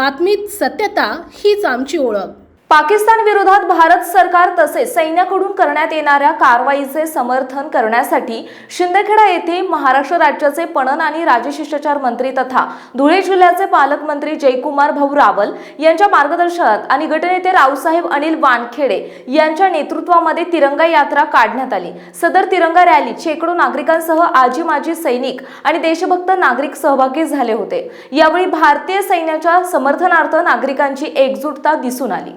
बातमीत सत्यता हीच आमची ओळख. पाकिस्तान विरोधात भारत सरकार तसेच सैन्याकडून करण्यात येणाऱ्या कारवाईचे समर्थन करण्यासाठी शिंदखेडा येथे महाराष्ट्र राज्याचे पणन आणि राजशिष्टाचार मंत्री तथा धुळे जिल्ह्याचे पालकमंत्री जयकुमार भाऊ रावल यांच्या मार्गदर्शनात आणि गटनेते रावसाहेब अनिल वानखेडे यांच्या नेतृत्वामध्ये तिरंगा यात्रा काढण्यात आली. सदर तिरंगा रॅलीत शेकडो नागरिकांसह आजी माजी सैनिक आणि देशभक्त नागरिक सहभागी झाले होते. यावेळी भारतीय सैन्याच्या समर्थनार्थ नागरिकांची एकजुटता दिसून आली.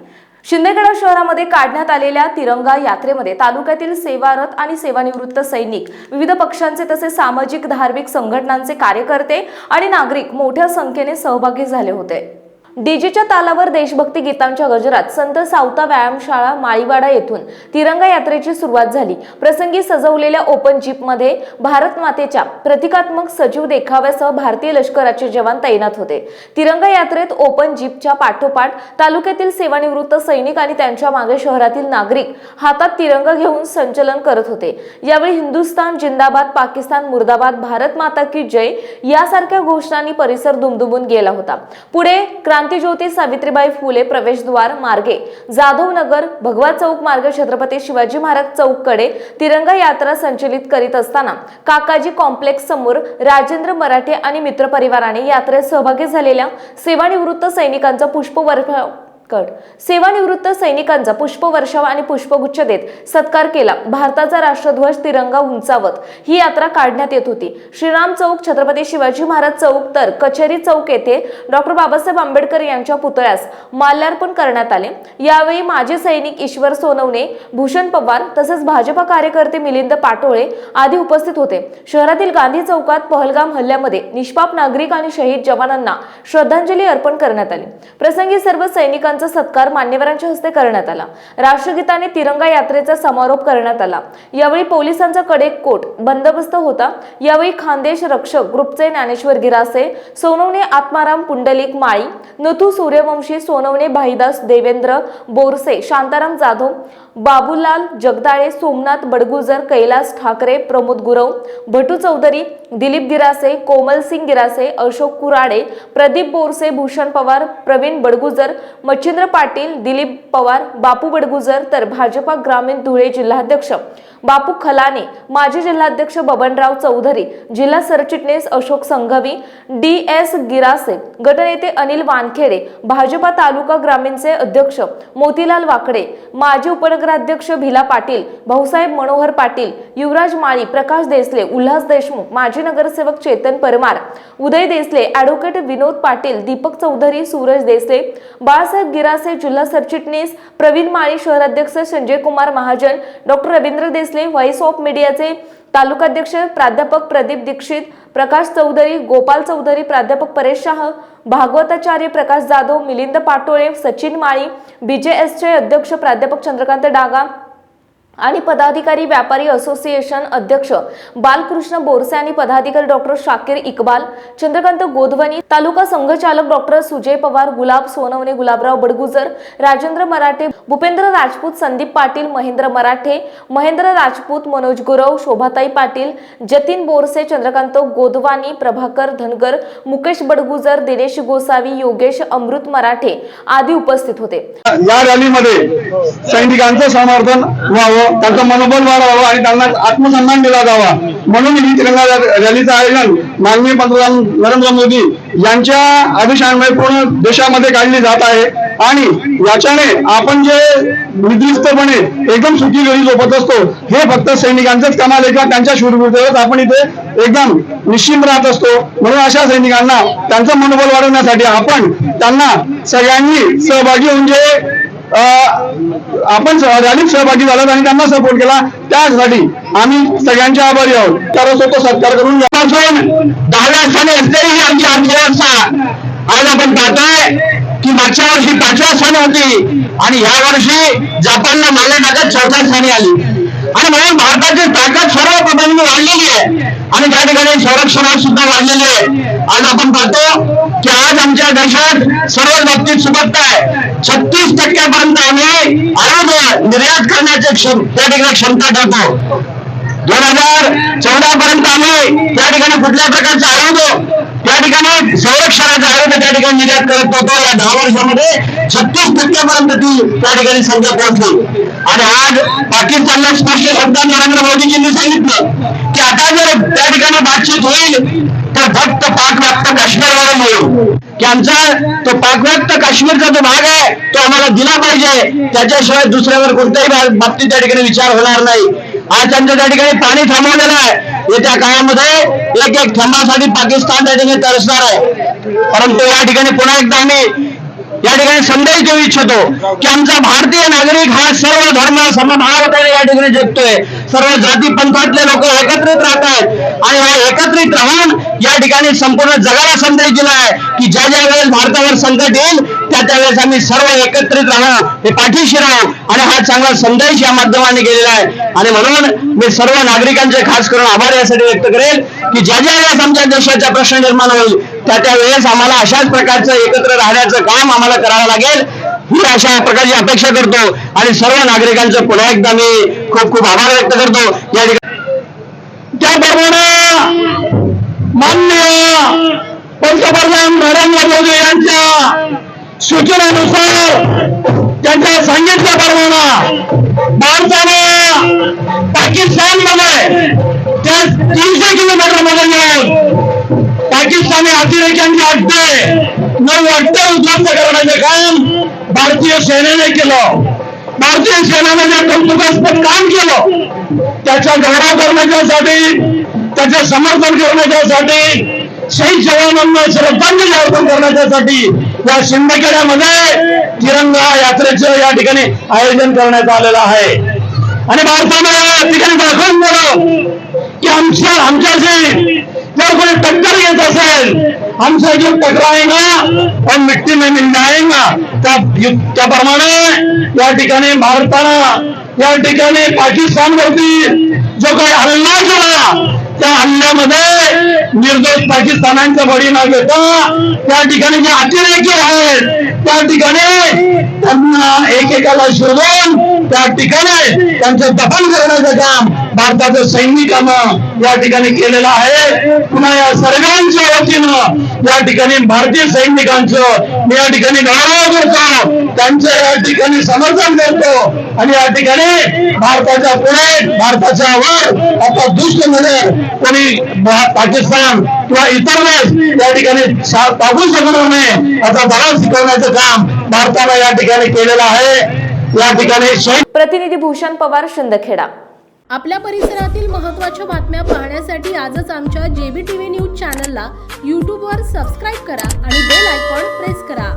शिंदेगडा शहरामध्ये काढण्यात आलेल्या तिरंगा यात्रेमध्ये तालुक्यातील सेवारत आणि सेवानिवृत्त सैनिक विविध पक्षांचे तसेच सामाजिक धार्मिक संघटनांचे कार्यकर्ते आणि नागरिक मोठ्या संख्येने सहभागी झाले होते. डीजेच्या तालावर देशभक्ती गीतांच्या गजरात संत सावता व्यायामशाळा माळीवाडा येथून तिरंगा यात्रेची सुरुवात झाली. प्रसंगी सजवलेल्या ओपन जीपमध्ये भारत मातेच्या प्रतिकात्मक सजीव देखाव्यासह भारतीय लष्कराचे जवान तैनात होते. तिरंगा यात्रेत ओपन जीपच्या पाठोपाठ तालुक्यातील सेवानिवृत्त सैनिक आणि त्यांच्या मागे शहरातील नागरिक हातात तिरंगा घेऊन संचलन करत होते. यावेळी हिंदुस्थान जिंदाबाद पाकिस्तान मुर्दाबाद भारत माता की जय यासारख्या घोषणांनी परिसर दुमदुमून गेला होता. पुढे क्रांतीज्योती सावित्रीबाई फुले प्रवेशद्वार मार्गे. जाधव नगर भगवा चौक मार्गे छत्रपती शिवाजी महाराज चौककडे तिरंगा यात्रा संचलित करीत असताना काकाजी कॉम्प्लेक्स समोर राजेंद्र मराठे आणि मित्रपरिवाराने यात्रेत सहभागी झालेल्या सेवानिवृत्त सैनिकांचा पुष्पवर्षाव कट सेवानिवृत्त सैनिकांचा पुष्पवर्षाव आणि पुष्पगुच्छ देत सत्कार केला. भारताचा राष्ट्रध्वज तिरंगा उंचावत ही यात्रा काढण्यात येत होती. श्रीराम चौक छत्रपती शिवाजी महाराज चौक तर कचेरी चौक येथे डॉक्टर बाबासाहेब आंबेडकर यांच्या पुतळ्यास माल्यार्पण करण्यात आले. यावेळी माजी सैनिक ईश्वर सोनवणे भूषण पवार तसेच भाजपा कार्यकर्ते मिलिंद पाटोळे आदी उपस्थित होते. शहरातील गांधी चौकात पहलगाम हल्ल्यामध्ये निष्पाप नागरिक आणि शहीद जवानांना श्रद्धांजली अर्पण करण्यात आली. प्रसंगी सर्व सैनिकांचा सत्कार मान्यवरांच्या हस्ते करण्यात आला. राष्ट्रगीताने तिरंगा यात्रेचा समारोप करण्यात आला. यावेळी पोलिसांचा कडेक कोट बंदोबस्त होता. यावेळी खानदेश रक्षक ग्रुपचे ज्ञानेश्वर गिरासे सोनवणे आत्माराम पुंडलिक माळी नथू सूर्यवंशी सोनवणे भाईदास देवेंद्र बोरसे शांताराम जाधव बाबूलाल जगदाळे सोमनाथ बडगुजर कैलास ठाकरे प्रमोद गुरव भटू चौधरी दिलीप गिरासे कोमल सिंग गिरासे अशोक कुराडे प्रदीप बोरसे भूषण पवार प्रवीण बडगुजर राजेंद्र पाटील दिलीप पवार बापू बडगुजर तर भाजपा ग्रामीण धुळे जिल्हाध्यक्ष. बापू खलाने माजी जिल्हाध्यक्ष बबनराव चौधरी जिल्हा सरचिटणीस अशोक संघवी डी एस गिरासे गटनेते अनिल वानखेडे भाजपा तालुका ग्रामीणचे अध्यक्ष मोतीलाल वाकडे माजी उपनगराध्यक्ष भिला पाटील भाऊसाहेब मनोहर पाटील युवराज माळी प्रकाश देसले उल्हास देशमुख माजी नगरसेवक चेतन परमार उदय देसले ॲडव्होकेट विनोद पाटील दीपक चौधरी सूरज देसले बाळासाहेब गिरासे जिल्हा सरचिटणीस प्रवीण माळी शहराध्यक्ष Sanjay Kumar Mahajan doctor Ravindra Desale voice of मीडियाचे तालुकाध्यक्ष प्राध्यापक प्रदीप दीक्षित प्रकाश चौधरी गोपाल चौधरी प्राध्यापक परेश शाह भागवताचार्य प्रकाश जाधव मिलिंद पाटोळे सचिन माळी बीजेएसचे अध्यक्ष प्राध्यापक चंद्रकांत डागा आणि पदाधिकारी व्यापारी असोसिएशन अध्यक्ष बालकृष्ण बोरसे आणि पदाधिकारी डॉक्टर शाकीर इकबाल चंद्रकांत गोधवनी तालुका संघचालक डॉक्टर सुजय पवार गुलाब सोनवणे गुलाबराव बडगुजर राजेंद्र मराठे भूपेंद्र राजपूत संदीप पाटील महेंद्र मराठे महेंद्र राजपूत मनोज गुरव शोभाताई पाटील जतीन बोरसे चंद्रकांत गोदवानी प्रभाकर धनगर मुकेश बडगुजर दिनेश गोसावी योगेश अमृत मराठे आदी उपस्थित होते. या रॅलीमध्ये सैनिकांचं समर्थन व्हावं. त्यांचं मनोबल वाढावं आणि त्यांना आत्मसन्मान दिला जावा. म्हणून ही तिरंगा रॅलीचं आयोजन माननीय पंतप्रधान नरेंद्र मोदी यांच्या आदेशांमुळे पूर्ण देशामध्ये काढली जात आहे. आणि याच्याने आपण जे निर्दिष्टपणे एकदम सुखी घरी झोपत असतो हे फक्त सैनिकांचंच कमाल आहे किंवा त्यांच्या शूरवीरतेवरच आपण इथे एकदम निश्चिंत राहत असतो. म्हणून अशा सैनिकांना त्यांचं मनोबल वाढवण्यासाठी आपण त्यांना सगळ्यांनी सहभागी होऊन जे आपण अधिक सहभागी झालात आणि त्यांना सपोर्ट केला. त्यासाठी आम्ही सगळ्यांचे आभारी आहोत. तर तो सत्कार करून घ्या. दहाव्या स्थानी असलेली ही आमची अर्थव्यवस्था आज आपण पाहतोय की मागच्या वर्षी पाचव्या स्थानी होती. आणि ह्या वर्षी जपानला मागे टाकत चौथ्या स्थानी आली. आणि म्हणून भारताची ताकद सर्व पदांनी वाढलेली आहे. आणि त्या ठिकाणी संरक्षणात सुद्धा वाढलेली आहे. आज आपण पाहतो की आज आमच्या देशात सर्व बाबतीत सुबत्ता आहे. छत्तीस टक्क्यापर्यंत आम्ही आरोग्य निर्यात करण्याची क्षम त्या ठिकाणी क्षमता ठेवतो. दोन हजार चौदा पर्यंत आम्ही त्या ठिकाणी कुठल्या प्रकारचा आरोग्य त्या ठिकाणी संरक्षणाचा आरोग्य ठिकाणी निर्यात करत होतो या दहा वर्षामध्ये छत्तीस टक्क्यापर्यंत ती त्या ठिकाणी संख्या पोहोचली. आणि आज पाकिस्तानला स्पष्ट शब्दात नरेंद्र मोदीजींनी सांगितलं की आता जर त्या ठिकाणी बातचीत होईल तर फक्त पाकव्याप्त व्याप्त मिळू की आमचा तो पाकव्याप्त काश्मीरचा जो भाग आहे तो आम्हाला दिला पाहिजे. त्याच्याशिवाय दुसऱ्यावर कोणत्याही बाबतीत त्या ठिकाणी विचार होणार नाही. आज त्यांच्या त्या ठिकाणी पाणी थांबवलेलं आहे. येत्या काळामध्ये एक एक थंबासाठी पाकिस्तान त्या ठिकाणी तरसणार आहे. परंतु या ठिकाणी पुन्हा एकदा आम्ही या ठिकाणी संदेश देऊ इच्छितो की आमचा भारतीय नागरिक हा सर्व धर्म समभावतेने या ठिकाणी जगतोय. सर्व जाती पंथातले लोक एकत्रित राहत आहेत. आणि हा एकत्रित राहून या ठिकाणी संपूर्ण जगाला संदेश दिला आहे की ज्या ज्या वेळेस भारतावर संकट येईल त्या त्यावेळेस आम्ही सर्व एकत्रित राहणं हे पाठीशी राहू आणि हा चांगला संदेश या माध्यमाने गेलेला आहे. आणि म्हणून मी सर्व नागरिकांचे खास करून आभार यासाठी व्यक्त करेल की ज्या ज्या वेळेस आमच्या देशाचा प्रश्न निर्माण होईल त्या त्या वेळेस आम्हाला अशाच प्रकारचं एकत्र राहण्याचं काम आम्हाला करावं लागेल. ही अशा प्रकारची अपेक्षा करतो आणि सर्व नागरिकांचं पुन्हा एकदा मी खूप खूप आभार व्यक्त करतो. या ठिकाणी त्याप्रमाणे मान्य पंतप्रधान नरेंद्र मोदी यांच्या सूचनेनुसार त्यांच्या सांगितल्याप्रमाणे पाकिस्तानमध्ये त्या तीनशे किलोमीटरमध्ये येऊन पाकिस्तानी अतिरेक्यांचे अड्डे नऊ अड्डे उद्ध्वस्त करण्याचे काम भारतीय सेनेने केलं. भारतीय सेनेने जे कौतुकास्पद काम केलं त्याचा गौरव करण्याच्यासाठी त्याचे समर्थन करण्याच्यासाठी शहीद जवानांना श्रद्धांजली अर्पण करण्यासाठी या शिंदखेड्यामध्ये तिरंगा यात्रेचं या ठिकाणी आयोजन करण्यात आलेलं आहे. आणि भारतानं या ठिकाणी दाखवून दिलं की आमच्या आमच्याशी जर कोणी टक्कर घेत असेल आमचा जो टकराएगा पण मिट्टी में मिल जाएगा त्या त्याप्रमाणे या ठिकाणी भारतानं या ठिकाणी पाकिस्तानवरती जो काही हल्ला केला त्या हल्ल्यामध्ये निर्दोष पाकिस्तानांचा बळी न घेता त्या ठिकाणी जे अतिरेकी आहेत त्या ठिकाणी त्यांना एकेकाला शोधून त्या ठिकाणी त्यांचं दफन करण्याचं काम भारताच्या सैनिकानं या ठिकाणी केलेलं आहे. पुन्हा या सर्वांच्या वतीनं या ठिकाणी भारतीय सैनिकांचं मी या ठिकाणी गौरव करतो. त्यांचं या ठिकाणी समर्थन करतो. आणि या ठिकाणी भारताच्या पुढे भारताच्या वर आता दुष्ट नजर कोणी पाकिस्तान किंवा इतर देश या ठिकाणी सा- टाकू शकणार नाही. आता धडा शिकवण्याचं काम भारतानं या ठिकाणी केलेलं आहे. या ठिकाणी प्रतिनिधी भूषण पवार शिंदखेडा. आपल्या परिसरातील महत्त्वाच्या बातम्या पाहण्यासाठी आजच आमच्या जेबी टी व्ही न्यूज चॅनलला यूट्यूबवर सबस्क्राईब करा आणि बेल आयकॉन प्रेस करा.